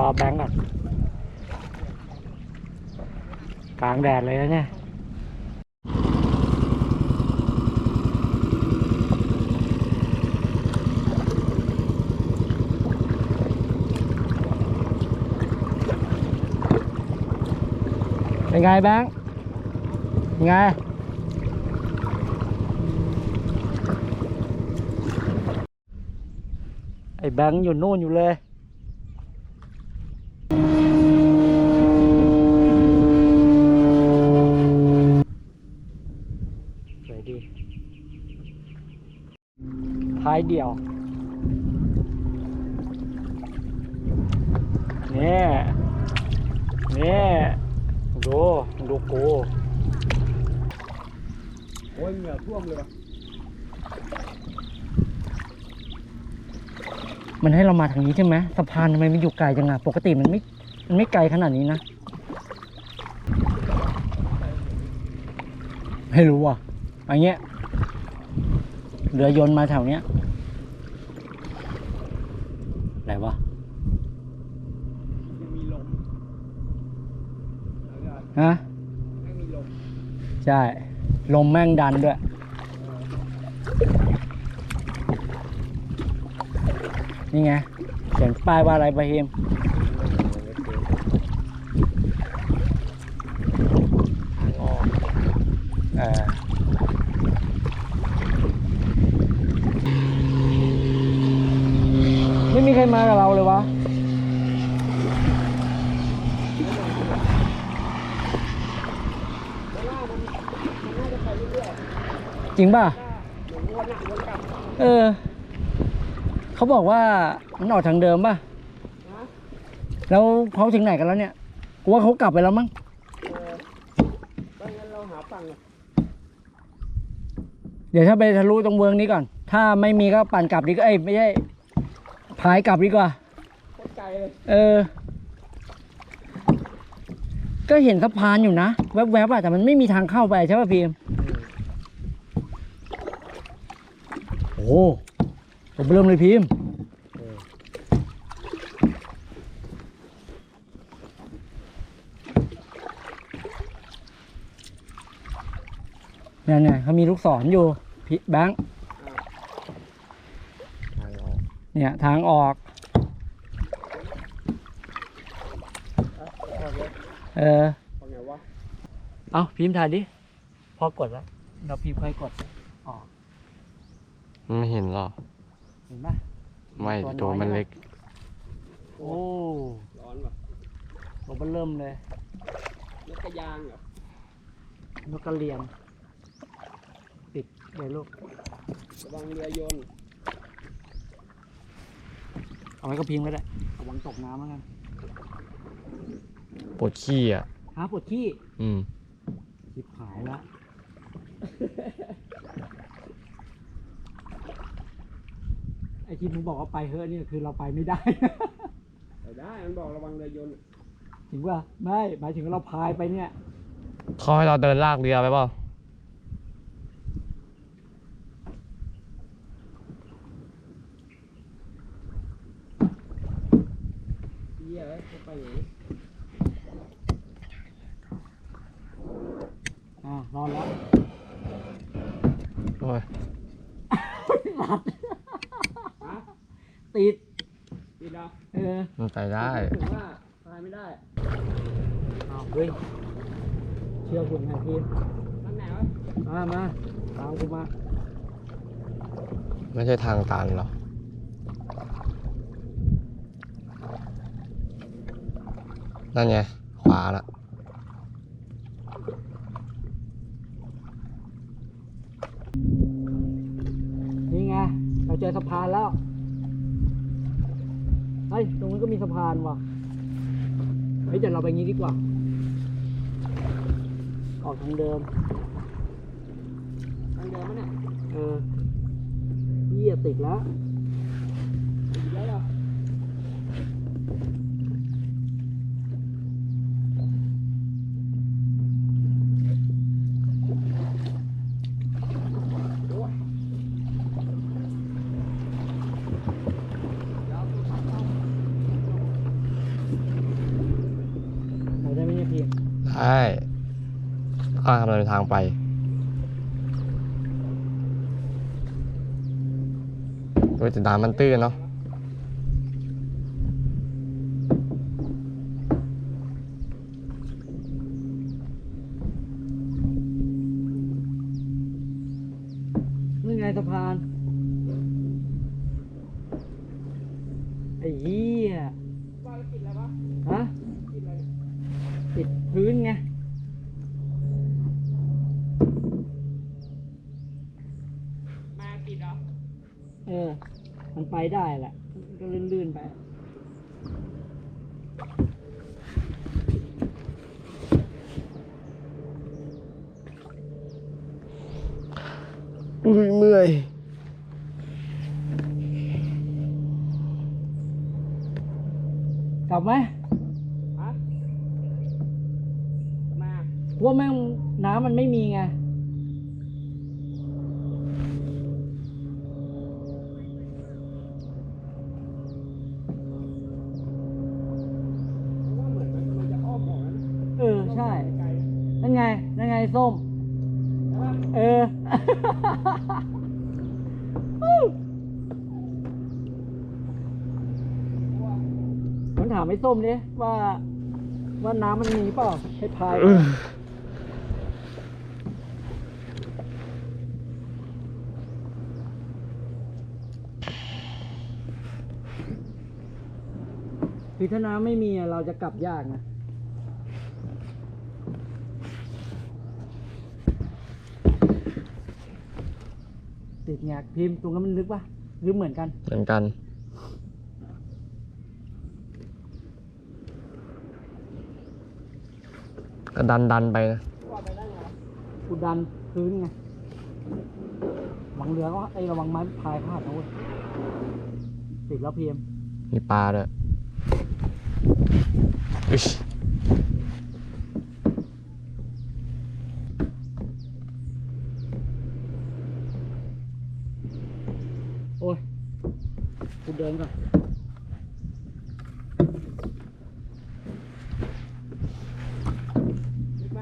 รอแบงก์ก่อนกลางแดดเลยนะเนี่ยเป็นไงแบงค์ไงไอ้แบงค์อยู่นู่นอยู่เลย สวยดี ท้ายเดี่ยวนี่นี่ดูดูกูโอ้ยเหงื่อท่วมเลยวะมันให้เรามาทางนี้ใช่ไหมสะพานทำไมมันอยู่ไกลจังอะปกติมันไม่มันไม่ไกลขนาดนี้นะ ไม่รู้อะอันเงี้ย เรือยนต์มาแถวเนี้ยไหนวะยังมีลมแล้วก็ฮะไม่มีลมใช่ ลมแม่งดันด้วย นี่ไงเขียนป้ายว่าอะไรบาเฮมเออไม่มีใครมากับเราเลยวะ จริงป่ะหลงวนอะวนกลับเออเขาบอกว่ามันออกทางเดิมป่ะนะแล้วเขาถึงไหนกันแล้วเนี่ยกูว่าเขากลับไปแล้วมั้งเออดังนั้นเราหาฝั่งอะเดี๋ยวถ้าไปทะลุตรงเมืองนี้ก่อน ถ้าไม่มีก็ปั่นกลับดีก็เอ้ยไม่ใช่พายกลับดีกว่าโคตรไกลเลยเออ ก็เห็นสะพานอยู่นะ แวบๆอะแต่มันไม่มีทางเข้าไปใช่ป่ะพีมโอ้โห ผมเริ่มเลยพีมเนี่ยเนี่ยเขามีลูกศรอยู่พี่แบงค์ทางออกเนี่ยทางออกออกเลยเออออกไงวะ เอาพิมพ์ถ่ายดิ พอกดแล้ว เราพิมพ์ค่อยกดออก ไม่เห็นหรอเห็นปะ ไม่ตัตัววน้อยมันนะเล็ก โอ้ร้อนว่ะตัวมันเริ่มเลยรถกระยางเหรอนกกระเรียนติดเลยลูก ระวังเรือยนต์เอาไว้ก็พิมพ์ก็ได้ระวังตกน้ำแล้วกันปวดขี้อะ หาปวดขี้ อืม ชิบหายละ ไอ้ที่มึงบอกว่าไปเฮ้อะเนี่ยคือเราไปไม่ได้ไปได้ มันบอกระวังเรือยนต์ถึงว่าไม่หมายถึงว่าเราพายไปเนี่ย เขาให้เราเดินลากเรือไปเปล่าเหี้ยเอ้ยจะไปไหน อ่านอนแล้ว โอ้ย หลับ ฮะ ติด ดีดา เอ อมันไปได้ ถึงว่าตายไม่ได้เอาเฮ้ยเชื่อคุณไงพี่ทางไหนวะมามาตามกูมาไม่ใช่ทางตันหรอ นั่นไง ขวาละนี่ไงเราเจอสะพานแล้ว เฮ้ย ตรงนั้นก็มีสะพานว่ะ เฮ้ยเดี๋ยวเราไปงี้ดีกว่า ออกทางเดิม ทางเดิมมั้ยเนี่ย เออเยี่ยติดแล้ว ติดแล้วเหรอโอ้ยเดี๋ยวเอาตัวขับเข้า ช่ข้างทำเดินทางไป โดยแต่น้ำมันตื้นเนาะนี่ไงสะพาน ไอ้เหี้ยว่าแล้วกินอะไรวะฮะกินอะไร ติดพื้นไงมากินเหรอเออ มันไปได้แหละ ก็ลื่นๆไป อุ้ยเมื่อย กลับไหม ฮะมา เพราะ ว่าแม่งน้ำมันไม่มีไงเออใช่ นั่นไง นั่นไงส้ม เออ ผมถามไอ้ส้มดิว่า ว่าน้ำมันมีเปล่าให้พาย คือถ้าน้ำไม่มีอะเราจะกลับยากนะ ติดแงกพิมพ์ตรงนั้นมันลึกปะลึกเหมือนกัน เหมือนกัน ก็ดันดันไปนะว่าไปได้ไงวะกูดันพื้นไงหวังเรือก็ไอ้ยระวังไม้พายพลาดนะเว้ยติดแล้วพีเอ็มมีปลาด้วยอิช โอ้ยกูเดินก่อนคิดไหม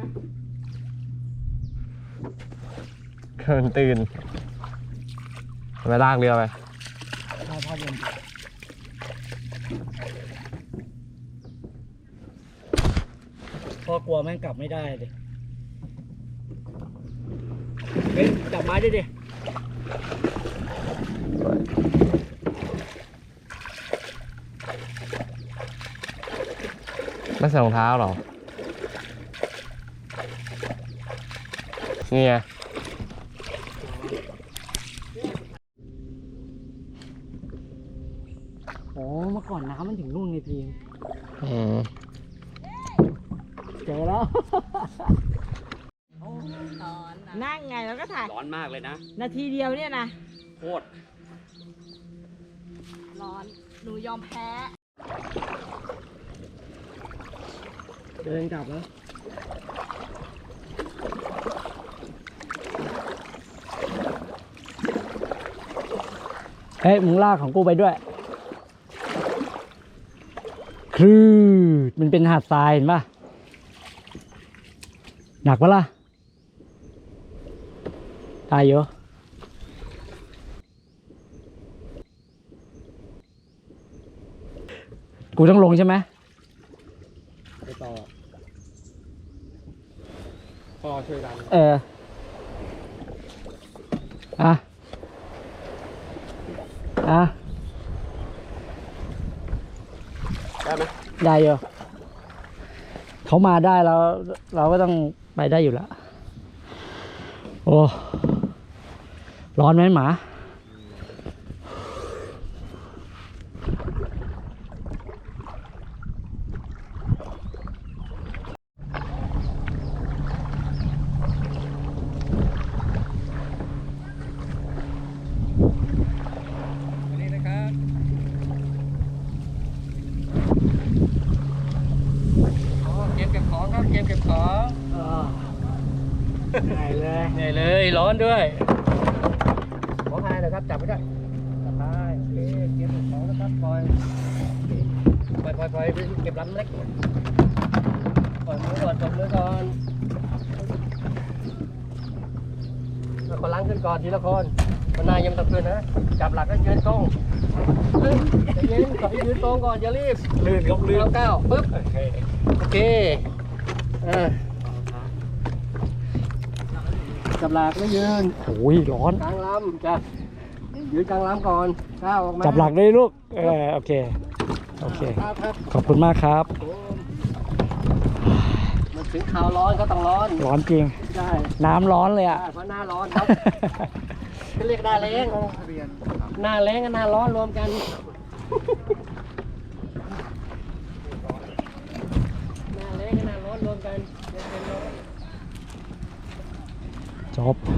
เกินตื่นไปลากเรือไป พายพาเย็น พ่อกลัวแม่งกลับไม่ได้ดิเฮ้ยจับไม้ด้วยดิไม่ใส่รองเท้าหรอ นี่ไงโอ้เมื่อก่อนน้ำมันถึงนู่นไงพีเอ็มอืม เจอแล้วนั่งไงแล้วก็ถ่าย ร้อนมากเลยนะ นาทีเดียวเนี่ยนะ โคตร ร้อน หนูยอมแพ้ เดินกลับแล้ว เฮ้ยมึงลากของกูไปด้วยคลืดมันเป็นหาดทรายเห็นปะ หนักปะล่ะตายเยอะกูต้องลงใช่ไหมไปต่อพ่อช่วยดันเออ อะ อะ ได้ไหมได้อยู่เขามาได้แล้ว เราก็ต้อง ไปได้อยู่แล้วโอ้ ร้อนไหมหมา นี่นะครับ อ๋อเกมเก็บของครับ เกมเก็บของ เหนื่อยเลยเหนื่อยเลย ร้อนด้วย ขอพายหนะครับ จับไม่ได้จับได้โอเคเกมเก็บของนะครับปล่อยปล่อยปล่อยปล่อยไปเก็บลำเล็กปล่อยมือก่อนปล่อยมือก่อนเอาคนล้างขึ้นก่อนทีละคนคนนายยังไม่ต้องขึ้นนะ จับหลักก็ยืนตรงปึ๊บใจเย็นขอให้ยืนตรงก่อนอย่ารีบลื่นครับลื่นเอาก้าวปึ๊บ โอเค โอเคอ่า จับหลักแล้วยืนโอ้ยร้อน กลางลำจ้ะยืนกลางลำก่อนก้าวออกมาจับหลักด้วยลูกเออโอเคโอเค ครับครับขอบคุณมากครับมันถึงข่าวร้อนก็ต้องร้อนร้อนจริง ใช่น้ำร้อนเลยอะ ใช่เพราะหน้าร้อนครับเขาเรียกหน้าแรงหน้าแรงกับหน้าร้อนรวมกัน ห